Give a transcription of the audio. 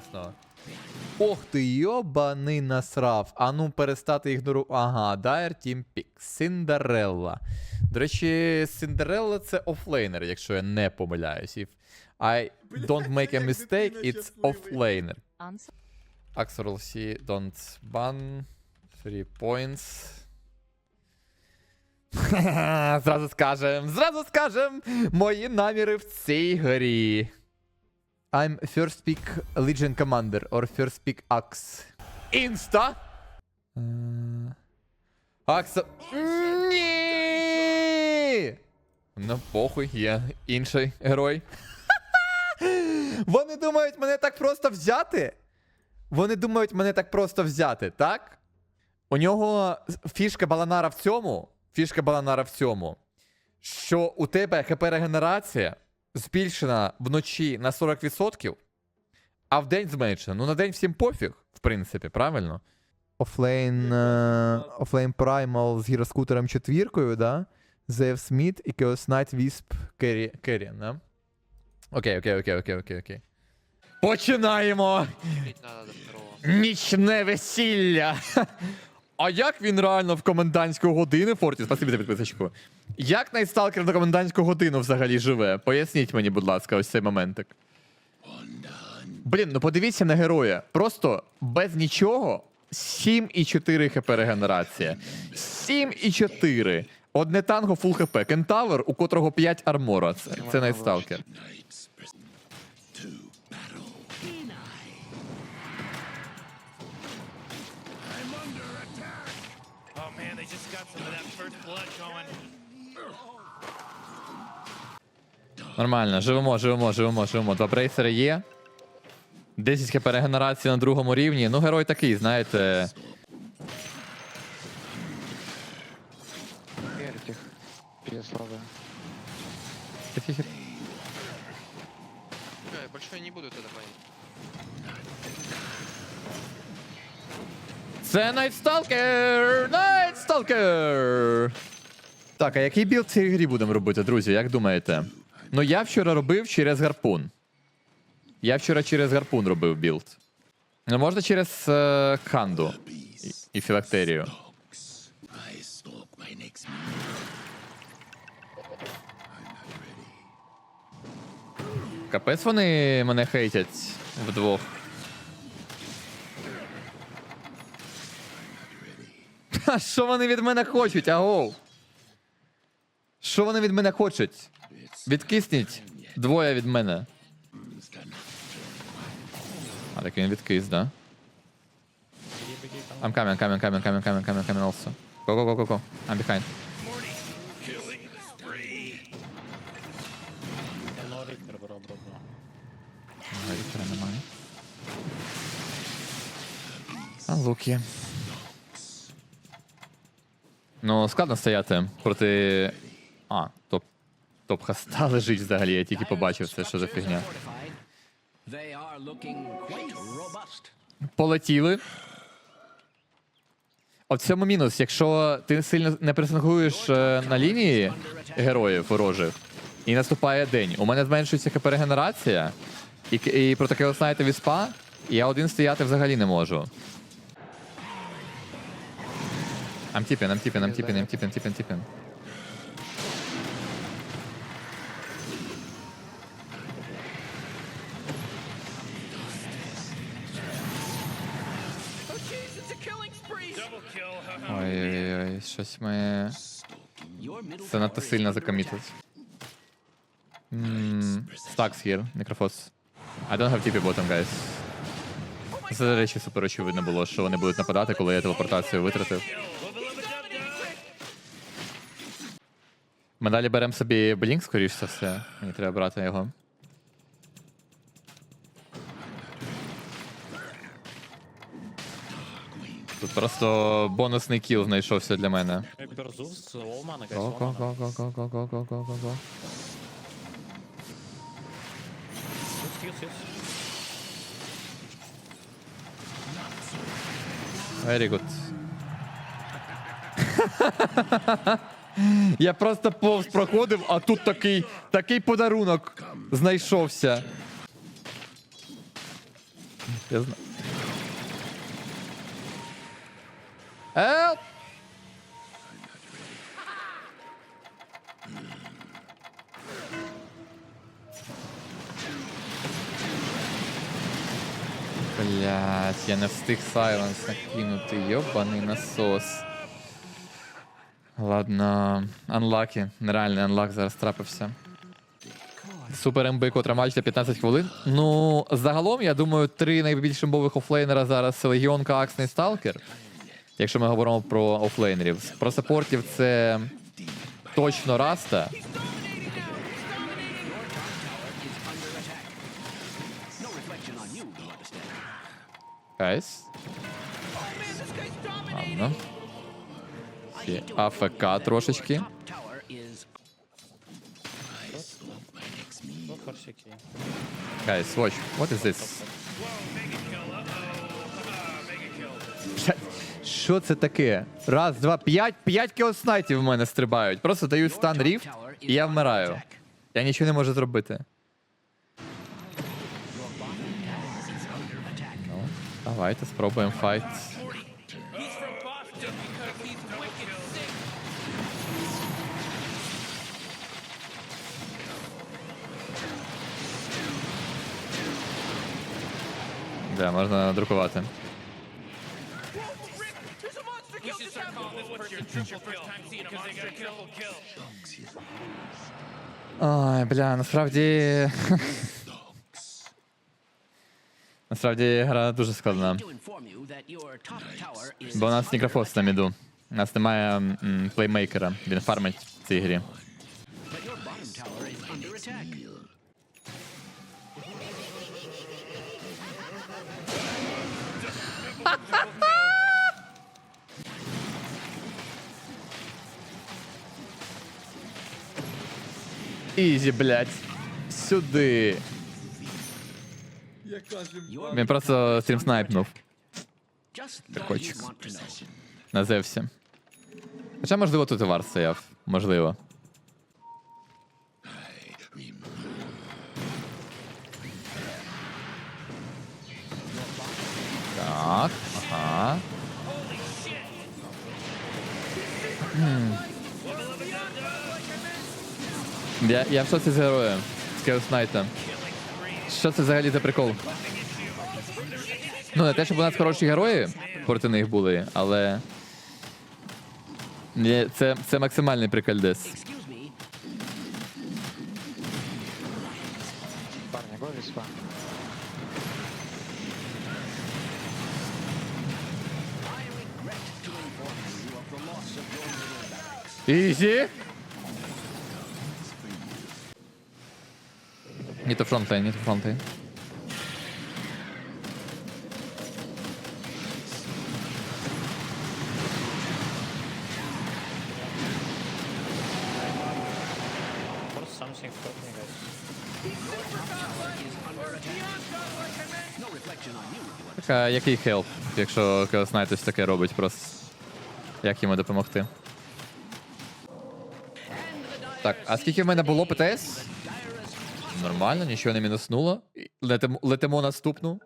чесно. Ох ти, йобаний насрав. А ну перестати ігнорувати. Ага, Dire Team Pick. Синдерелла. До речі, Синдерелла це офлейнер, якщо я не помиляюсь. If I don't make a mistake, it's offlaner. Answer. Axel C, don't ban. Three points. зразу скажем, зразу скажем мої наміри в цій грі. I'm first pick Legion Commander or first pick Axe. Інста! Акса. Ні! Ну, похуй, є інший герой. Вони думають мене так просто взяти. Вони думають мене так просто взяти, так? У нього фішка Баланара в цьому. Фішка Баланара в цьому. Що у тебе хп регенерація збільшена вночі на 40%, а в день зменшена. Ну, на день всім пофіг, в принципі, правильно? Офлейн, е, офлейн Primal з гіроскутером четвіркою, да? Зев Сміт і Chaos Knight Wisp Керрі, да? Окей, окей, окей, окей, окей, окей. Починаємо! Нічне весілля. А як він реально в комендантську годину, Форті, спасибі за підписочку. Як найсталкер на комендантську годину взагалі живе? Поясніть мені, будь ласка, ось цей моментик. Блін, ну подивіться на героя. Просто без нічого 7,4 хп регенерація. 7,4. Одне танго фул хп. Кентавр, у котрого 5 армора. Це, це найсталкер. Oh man, just got some of that first blood going. Нормально, живемо, живемо, живемо, живемо. Два брейсери є. 10 хп регенерації на другому рівні. Ну, герой такий, знаєте. Верить их. Переславы. Тихі- Бля, больше я не буду это банить. Це Найтсталкер! Найтсталкер! Так, а який білд в цій грі будемо робити, друзі? Як думаєте? Ну, я вчора робив через гарпун. Я вчора через гарпун робив білд. Ну, можна через е, ханду і, і філактерію. Капець вони мене хейтять вдвох. А що вони від мене хочуть, агоу? Що вони від мене хочуть? Відкисніть двоє від мене. А, так він відкис, да? I'm coming, coming, coming, coming, coming, coming, coming also. Go, go, go, go, go. I'm behind. А луки. Ну, складно стояти проти. А, топ. Топ хаста лежить взагалі, я тільки побачив це, що за фігня. Полетіли. От в цьому мінус. Якщо ти сильно не пресингуєш е, на лінії героїв ворожих, і наступає день. У мене зменшується хп регенерація, і, і проти Кеоснайта віспа, і я один стояти взагалі не можу. I'm tipping, I'm tipping, I'm tipping, Ой-ой-ой, щось ми. Це надто сильно закомітить. Stacks here, Necrophos. I don't have TP bottom, guys. Це, до речі, супер очевидно було, що вони будуть нападати, коли я телепортацію витратив. Ми далі беремо собі Блінк, скоріш за все. Мені треба брати його. Тут просто бонусний кіл знайшовся для мене. Very good. Я просто повз проходив, а тут такий, такий подарунок знайшовся. Я знаю. Help! Блять, я не встиг сайленс накинути, йобаний насос. Ладно, анлаки. Нереальний анлак зараз трапився. Супер МБ, котра матч за 15 хвилин. Ну, загалом, я думаю, три найбільш імбових офлейнера зараз це Легіон, Кааксний Сталкер. Якщо ми говоримо про офлейнерів. Про саппортів це точно Раста. Кайс. Ладно. Ще АФК трошечки. Guys, watch. What is this? Що це таке? Раз, два, п'ять, п'ять кіоснайтів в мене стрибають. Просто дають стан ріфт, і я вмираю. Я нічого не можу зробити. Ну, давайте спробуємо файт. Де, можна друкувати. We should start calling this person triple first time seeing a monster triple kill. Ой, бля, насправді. насправді гра дуже складна. Бо у нас Нікрофос на міду. У нас немає м, плеймейкера. Він фармить в цій грі. Ізі, блядь. Сюди. Він просто стрім снайпнув Прикольчик. на Зевсі. Хоча, можливо, тут і вар стояв. Можливо. Так, ага. М. Я, я в шоці з героєм. З Chaos Knight. Що це взагалі за прикол? Ну, не те, щоб у нас хороші герої проти них були, але. Це, це максимальний прикольдес. Excuse то фронтлайн. No reflection on you, you Так, який хелп, якщо Chaos таке робить просто. Як йому допомогти? Так, а скільки в мене було ПТС? Нормально, нічого не мінуснуло. Летимо, летимо наступну.